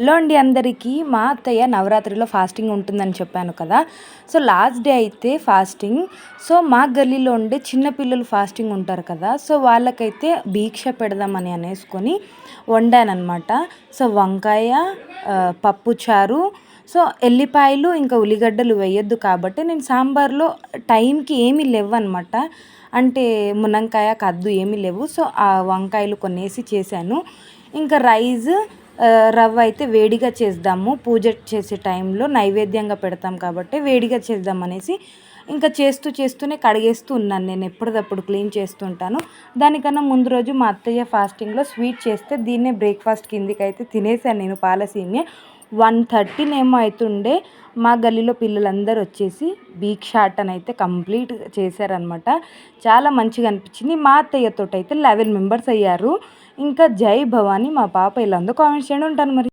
Hello అండి అందరికీ. మా అత్తయ్య నవరాత్రిలో ఫాస్టింగ్ ఉంటుందని చెప్పాను కదా. సో లాస్ట్ డే అయితే ఫాస్టింగ్. సో మా గల్లీలో ఉండే చిన్నపిల్లలు ఫాస్టింగ్ ఉంటారు కదా. సో వాళ్ళకైతే భీక్ష పెడదామని అనేసుకొని వండానమాట సో వంకాయ పప్పు చారు. సో ఎల్లిపాయలు ఇంకా ఉల్లిగడ్డలు వేయొద్దు కాబట్టి నేను సాంబార్లో టైంకి ఏమీ లేవు అనమాట అంటే మునంకాయ కద్దు ఏమీ లేవు. సో ఆ వంకాయలు కొనేసి చేశాను. ఇంకా రైస్ రవ్వ అయితే వేడిగా చేద్దాము. పూజ చేసే టైంలో నైవేద్యంగా పెడతాం కాబట్టి వేడిగా చేద్దాం అనేసి ఇంకా చేస్తూ చేస్తూనే కడిగేస్తూ ఉన్నాను. నేను ఎప్పటికప్పుడు క్లీన్ చేస్తుంటాను. దానికన్నా ముందు రోజు మా అత్తయ్య ఫాస్టింగ్లో స్వీట్ చేస్తే దీన్నే బ్రేక్ఫాస్ట్ కిందికి అయితే తినేసాను నేను పాలసీని. వన్ థర్టీనేమో అవుతుండే మా గల్లీలో పిల్లలందరూ వచ్చేసి భిక్షాటన అయితే కంప్లీట్ చేశారనమాట చాలా మంచిగా అనిపించింది. మా అత్తయ్యతో అయితే లెవెన్ మెంబర్స్ అయ్యారు. ఇంకా జై భవానీ మా పాప ఇలా ఉందో కామెంట్స్ చేయండి ఉంటాను మరి.